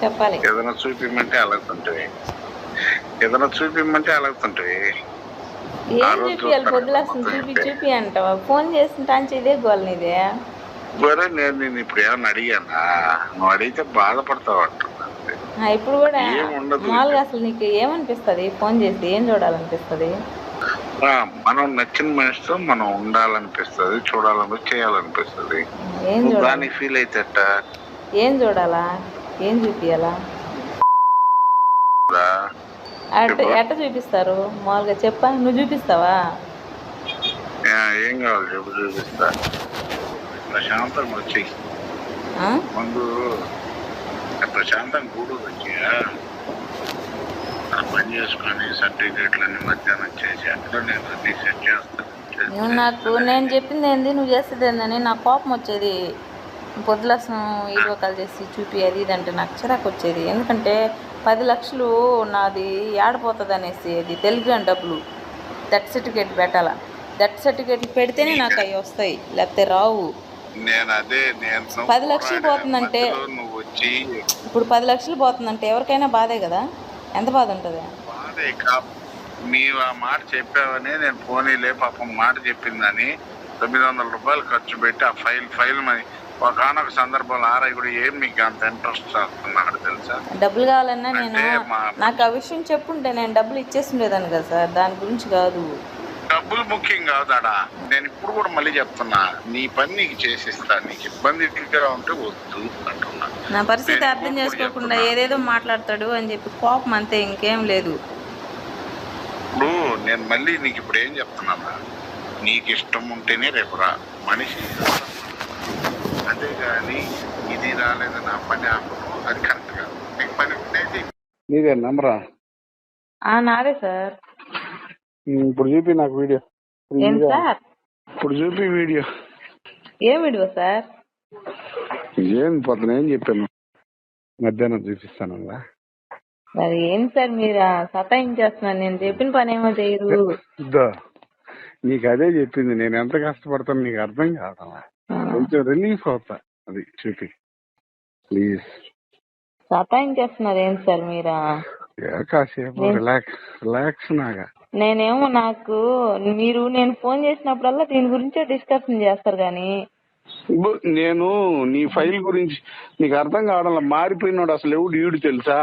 చెప్పాలి. ఏదైనా చూపిమ్మంటే అలగుతుంటవి ఏదైనా చూపిమ్మంటే అలగుతుంటవి ఏం చూపియాలి చూస్తాను. పొద్దుల చూపి చూపి అంటావా? ఫోన్ చేసిన ఇదే గోల్ నీదే. సరే నేను నేను ఇప్పుడు ఏమన్నా అడిగానా? నువ్వు అడిగితే బాధపడతావు అంటున్నా ఆ, ఇప్పుడు కూడా ఏం ఉండదు. మామూలుగా అసలు నీకు ఏమనిపిస్తది? ఫోన్ చేసి ఏం చూడాలనిపిస్తది? ఆ, మనం నచ్చిన మనిషితో మనం ఉండాలనిపిస్తుంది చూడాలని చేయాలనిపిస్తుంది. ఏం నువ్వు చూడాలి? దానికి ఫీల్ అయితే ఎట్ట? ఏం చూడాలా? ఏం చూపియాలా. అట్ట. ఎట్ట చూపిస్తారు? మామూలుగా చెప్పా నువ్వు చూపిస్తావా? ఏం కావాలి చెప్పు చూపిస్తా. ప్రశాంతంగా వచ్చి? ముందు వచ్చి ఆ? పని చేసుకొని సర్టిఫికేట్లు అన్ని మధ్యాహ్నం చేసి నేను సెట్ చేస్తాను. నాకు నేను చెప్పింది ఏంది? నువ్వు చేసేది ఏందని నాకు కోపం వచ్చేది. పొద్దులసం వీడియో కాల్ చేసి చూపి అది ఇది అంటే నాకు చిరాకు వచ్చేది. ఎందుకంటే పది లక్షలు నాది ఏడపోతుంది అనేసి అది టెలిగ్రామ్ డబ్బులు. దట్ సర్టిఫికేట్ పెట్టాలా. దట్ సర్టిఫికేట్ పెడితేనే నాకు అవి వస్తాయి. లేకపోతే రావు. నేను అదే నేను పది లక్షలు పోతుందంటే- ఇప్పుడు పది లక్షలు పోతుందంటే ఎవరికైనా బాధే కదా? ఎంత బాధ ఉంటుంది? నీవు ఆ మాట చెప్పావని నేను పోనీలే పాపం మాట చెప్పిందని తొమ్మిది వందల రూపాయలు ఖర్చు పెట్టి ఆ ఫైల్ ఫైల్ మరి ఒకనొక సందర్భంలో ఆర్ఐ కూడా ఏం మీకు అంత ఇంట్రెస్ట్ వస్తున్నాడు తెలుసా? డబ్బులు కావాలన్నా నేను నాకు ఆ విషయం చెప్పుంటే నేను డబ్బులు ఇచ్చేసి ఉండేదాన్ని కదా సార్ దాని గురించి కాదు. డబ్బులు ముఖ్యం కాదాడా? నేను ఇప్పుడు కూడా మళ్ళీ చెప్తున్నా నీ పని నీకు చేసిస్తా నీకు ఇబ్బందిగా ఉంటే వద్దు అంటున్నా. నా పరిస్థితి అర్థం చేసుకోకుండా చెప్తున్నా. ఏదేదో మాట్లాడతాడు అని చెప్పి కోపం అంతే ఇంకేం లేదు. ఇప్పుడు నేను మళ్ళీ నీకు ఇప్పుడు ఏం చెప్తున్నానా? నీకు ఇష్టం ఉంటేనే రేపు రా. మనిషి అంతేగాని ఇది రాలేదు నా పని ఆపడం అది కరెక్ట్ కాదు. నీకు పని ఉండేది నీదే నంబరా? ఆ నాదే సార్. ఇప్పుడు చూపి నాకు వీడియో. ఏం వీడియో- సార్? ఇప్పుడు చూపి వీడియో. ఏం విడివో సార్? ఏం పొద్దున ఏం చెప్పాను? మధ్యాహ్నం చూపిస్తాను. మరి ఏం సార్ మీరు ఆ సతాయించేస్తున్నారు నేను చెప్పిన పని ఏమో చేయరు నీకు అదే చెప్పింది. నేను ఎంత కష్టపడతాను నీకు అర్థం కావడం ఆ, కొంచెం రిలీఫ్ అవుతా అది చూపి. ప్లీజ్ సతాయించేస్తున్నారు ఏం సార్ మీరా? కాసేపు రిలాక్స్ రిలాక్స్ నాగా. నేనేమో నాకు మీరు నేను ఫోన్ చేసినప్పుడల్లా దీని గురించే డిస్కషన్ చేస్తారు కానీ ఇబ్బు, నేను నీ ఫైల్ గురించి నీకు అర్థం కావడం మారిపోయినాడు అసలు ఎవడు ఈడు తెలుసా?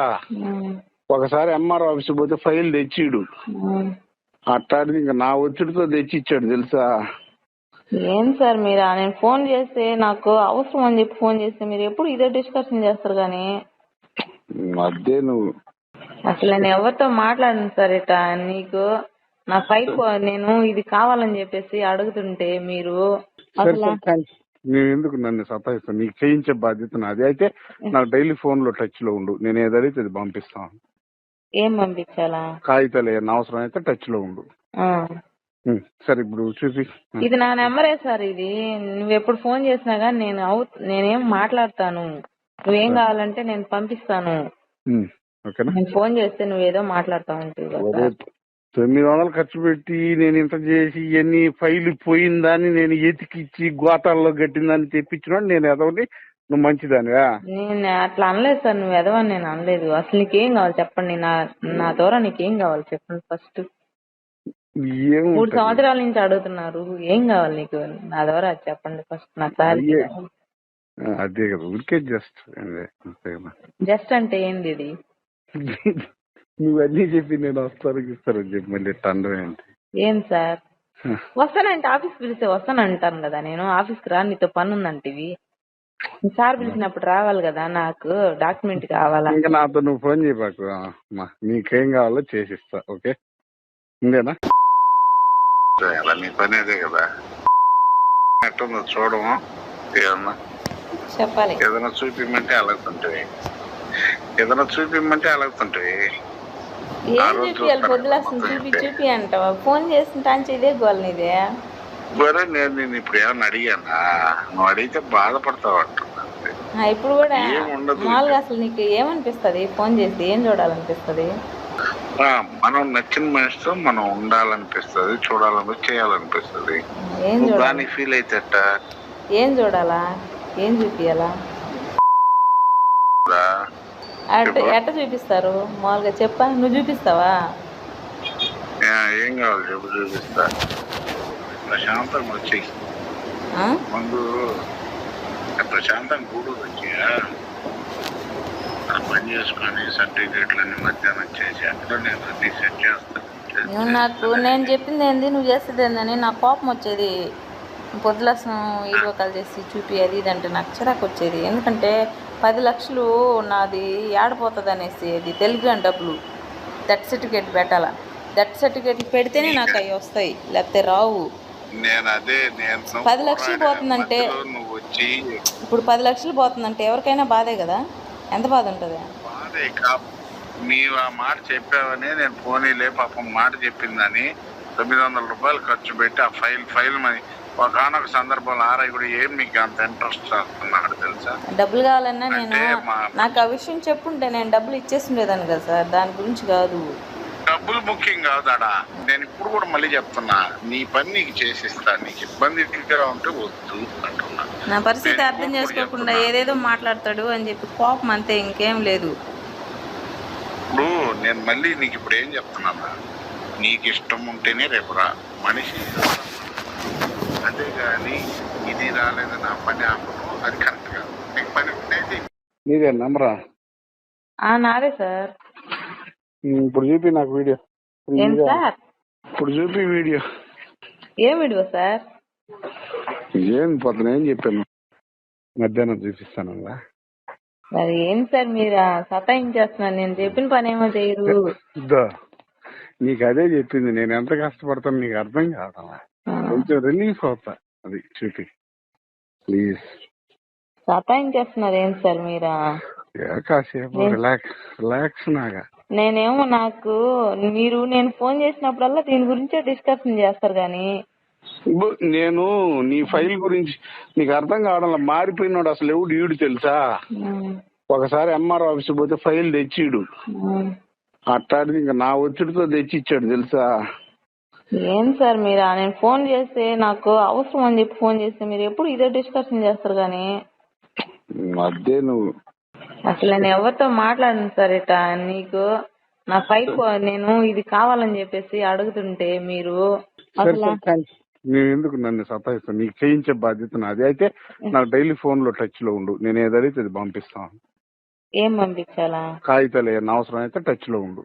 ఒకసారి ఎంఆర్ ఆఫీస్ పోతే ఫైల్ తెచ్చిడు. ఉమ్. అట్టాడిది ఇంకా నా ఒత్తిడితో తెచ్చి ఇచ్చాడు తెలుసా? ఏం సార్ మీరు? నేను ఫోన్ చేస్తే నాకు అవసరం అని చెప్పి ఫోన్ చేస్తే మీరు ఎప్పుడు ఇదే డిస్కషన్ చేస్తారు కానీ? అదే నువ్వు అసలు నేను ఎవరితో మాట్లాడను సార్ ఇట నీకు నా ఫైల్ నేను ఇది కావాలని చెప్పేసి అడుగుతుంటే మీరు. నేను ఎందుకు నన్ను సతాయిస్తాను? నీకు చేయించే బాధ్యత నాది. అయితే నాకు డైలీ ఫోన్లో టచ్లో ఉండు. నేను ఏదైతే అది పంపిస్తాను. ఏం పంపించాలా? కాగితాలు ఏమన్నా అవసరం అయితే టచ్లో ఉండు సరే ఇప్పుడు చూసి. ఇది నా నెంబరే సార్ ఇది. నువ్వు ఎప్పుడు ఫోన్ చేసినా కానీ నేను అవు నేనేం మాట్లాడతాను. నువ్వేం కావాలంటే నేను పంపిస్తాను. ఉం, ఓకేనా? నేను ఫోన్ చేస్తే నువ్వేదో మాట్లాడుతా ఉంటావు తొమ్మిది వందలు ఖర్చు పెట్టి నేను ఇంత చేసి ఇవన్నీ ఫైల్ పోయిందని నేను ఎతికిచ్చి గోతాల్లో కట్టిందని తెప్పించినాడు నేను ఎదవని? నువ్వు మంచిదానివా? నేను అట్లా అనలేదు సార్. నువ్వు ఎదవని నేను అనలేదు. అసలు నీకేం కావాలి చెప్పండి. నా నా ద్వారా నీకేం కావాలి చెప్పండి ఫస్ట్. మూడు ఏముంటది? సంవత్సరాల నుంచి అడుగుతున్నారు. ఏం కావాలి నీకు? నా ద్వారా అది చెప్పండి ఫస్ట్ నా క్లారిటీ. ఆ, అదే కదా. ఊరికే జస్ట్ అదే అంతే కదా. జస్ట్ అంటే ఏంది ఇది? నువ్వు అన్నీ చెప్పి నేను వస్తాను ఇస్తాను చెప్పి మళ్ళీ తండ్రి ఏంటి ఏం సార్? వస్తానంటే ఆఫీస్ పిలిస్తే వస్తానంటాను కదా. నేను ఆఫీస్కి రా నీతో పని ఉందంటివి సార్ పిలిచినప్పుడు రావాలి కదా నాకు డాక్యుమెంట్ కావాలా? ఇంకా నాతో నువ్వు ఫోన్ చేయబాకు. అమ్మా నీకేం కావాలో చేసిస్తా ఓకే? ఇందేనా అలా నీ పని అదే కదా. ఎట్టుందో చూడము. ఏమన్నా? చెప్పాలి. ఏదైనా అలుగుతుంటాయి ఏం చూపియాలి. పొద్దులేస్తుంది చూపి చూపి అంటావా? ఫోన్ అంటే ఇదే గోల్ నీదే. నేను నేను ఇప్పుడు ఏమన్నా అడిగానా? నువ్వు అడిగితే బాధపడతావు ఇప్పుడు కూడా. మామూలుగా అసలు నీకు ఏమనిపిస్తుంది? ఫోన్ చేసి ఏం చూడాలనిపిస్తుంది? మనం నచ్చిన మనిషితో మనం ఉండాలనిపిస్తుంది చూడాలనిపిస్తుంది చేయాలనిపిస్తుంది. నువ్వు దానికి ఫీల్ అయితే ఎట్ట? ఏం చూడాలా? ఏం చూపియాలా. అట్ట ఎట్ట చూపిస్తారు? మామూలుగా చెప్పా నువ్వు చూపిస్తావా? ఏం కావాలి చెప్పు చూపిస్తా. ప్రశాంతంగా వచ్చి? ముందు ప్రశాంతంగా గూడు వచ్చి పని చేసుకొని సర్టిఫికేట్లన్నీ మధ్యాహ్నం చేసి అక్కడ నేను సెట్ చేస్తాను. నువ్వు నాకు నేను చెప్పింది ఏంది? నువ్వు చేసేది ఏందని నాకు కోపం వచ్చేది. పొద్దులసం వీడియో కాల్ చేసి చూపి అది ఇది అంటే నాకు చిరాకు వచ్చేది. ఎందుకంటే పది లక్షలు నాది ఏడపోతుంది అనేసి అది టెలిగ్రామ్ డబ్బులు. దట్ సర్టిఫికేట్ పెట్టాలా? దట్ సర్టిఫికేట్ పెడితేనే నాకు అవి వస్తాయి. లేకపోతే రావు. నేను అదే నేను పది లక్షలు పోతుందంటే- నువ్వు వచ్చి ఇప్పుడు పది లక్షలు పోతుందంటే ఎవరికైనా బాధే కదా? ఎంత బాధ ఉంటుంది? బాధే కా నీవు ఆ మాట చెప్పావని నేను పోనీలే పాపం మాట చెప్పిందని తొమ్మిది వందల రూపాయలు ఖర్చు పెట్టి ఆ ఫైల్ ఫైల్ మని ఒకనొక సందర్భంలో ఆర్ఐ కూడా ఏం మీకు అంత ఇంట్రెస్ట్ వస్తున్నాడు తెలుసా? డబ్బులు కావాలన్నా నేను నాకు ఆ విషయం చెప్పుంటే నేను డబ్బులు ఇచ్చేసి ఉండేదాన్ని కదా సార్ దాని గురించి కాదు. డబ్బులు ముఖ్యం కాదాడా నేను ఇప్పుడు కూడా మళ్ళీ చెప్తున్నా నీ పని నీకు చేసిస్తా నీకు ఇబ్బందిగా ఉంటే వద్దు నా పరిస్థితి అర్థం చేసుకోకుండా. ఏదేదో మాట్లాడతాడు అని చెప్పి కోపం అంతే ఇంకేం లేదు. ఇప్పుడు నేను మళ్ళీ నీకు ఇప్పుడు ఏం చెప్తున్నా నీకు ఇష్టం ఉంటేనే రేపు రా. మనిషి అదే కానీ ఇది రాలేదు నా పని ఆపను. అది కరెక్ట్ కాదు. నీకు పని ఉండేది నీదే నమ్మరా నాదే సార్. ఇప్పుడు చూపి నాకు వీడియో. ఏం సార్? ఇప్పుడు చూపి వీడియో. ఏం విడివో సార్? ఏం పొద్దున ఏం చెప్పాను? మధ్యాహ్నం చూపిస్తాను. మరి ఏం సార్ మీరు సతాయించేస్తున్నారు? నేను చెప్పిన పని ఏమో చేయరు నీకు అదే చెప్పింది. నేను ఎంత కష్టపడతాను నీకు అర్థం కావడం ఆ, కొంచెం రిలీఫ్ అవుతా. అది చూపి. ప్లీజ్ సతాయించేస్తున్నారు ఏం సార్ మీరా? కాసేపు రిలాక్స్ రిలాక్స్ నాగా. నేనేమో నాకు మీరు నేను ఫోన్ చేసినప్పుడల్లా దీని గురించే డిస్కషన్ చేస్తారు కానీ నేను నీ ఫైల్ గురించి నీకు అర్థం కావడం మారిపోయినాడు అసలు ఎవడు? ఈడు తెలుసా? ఒకసారి ఎంఆర్ ఆఫీస్ పోతే ఫైల్ తెచ్చిడు. అట్టాడిది ఇంకా నా ఒత్తిడితో తెచ్చి ఇచ్చాడు తెలుసా? ఏం సార్ మీరు? నేను ఫోన్ చేస్తే నాకు అవసరం అని చెప్పి ఫోన్ చేస్తే మీరు ఎప్పుడు ఇదే డిస్కషన్ చేస్తారు కానీ? అదే నువ్వు. అసలు నేను ఎవరితో మాట్లాడను సార్ ఇట నీకు నా ఫైల్ నేను ఇది కావాలని చెప్పేసి అడుగుతుంటే మీరు అసలు నేను ఎందుకు నన్ను సతాయిస్తాను? నీకు చేయించే బాధ్యత నాది. అయితే నాకు డైలీ ఫోన్లో టచ్లో ఉండు. నేను ఏదైతే అది పంపిస్తాను. ఏం పంపించాలా? కాగితాలు ఏమన్నా అవసరం అయితే టచ్లో ఉండు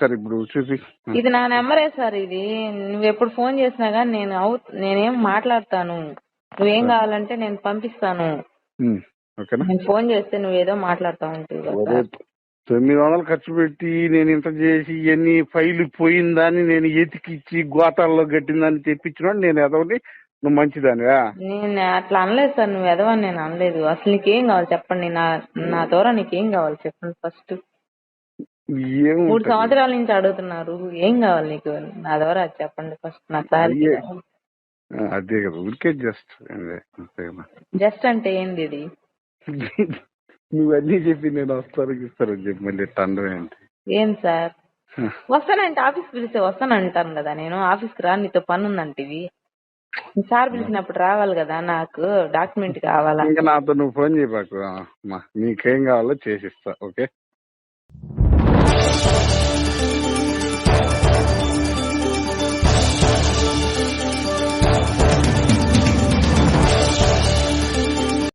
సరే ఇప్పుడు చూసి. ఇది నా నెంబరే సార్ ఇది. నువ్వు ఎప్పుడు ఫోన్ చేసినా కానీ నేను అవు నేనేం మాట్లాడతాను. నువ్వేం కావాలంటే నేను పంపిస్తాను. ఉం, ఓకేనా? నేను ఫోన్ చేస్తే నువ్వేదో మాట్లాడుతా ఉంటావు. తొమ్మిది వందలు ఖర్చు పెట్టి నేను ఇంత చేసి ఇవన్నీ ఫైల్ పోయిందని నేను ఎతికిచ్చి గోతాల్లో కట్టిందని తెప్పించినాడు నేను ఎదవని? నువ్వు మంచిదానివా? నేను అట్లా అనలేదు సార్ నువ్వు ఎదవని నేను అనలేదు. అసలు నీకేం కావాలి చెప్పండి నా నా ద్వారా నీకేం కావాలి చెప్పండి ఫస్ట్. మూడు? సంవత్సరాల నుంచి అడుగుతున్నారు ఏం కావాలి నీకు? నా ద్వారా అది చెప్పండి ఫస్ట్ నా. ఆ, అదే కదా ఊరికే జస్ట్ జస్ట్ అంటే ఏంది ఇది? నువ్వన్నీ చెప్పి నేను వస్తాను చూస్తాను చెప్పి మళ్ళీ తండ్రి ఏంటి? ఏం సార్? వస్తానంటే ఆఫీస్ పిలిస్తే వస్తాను అంటాను కదా నేను ఆఫీస్కి రా నీతో పని ఉందంటివి సార్ పిలిచినప్పుడు రావాలి కదా నాకు డాక్యుమెంట్ కావాలా? ఇంకా నాతో నువ్వు ఫోన్ చేయబాకు నీకేం కావాలో చేసిస్తా ఓకే?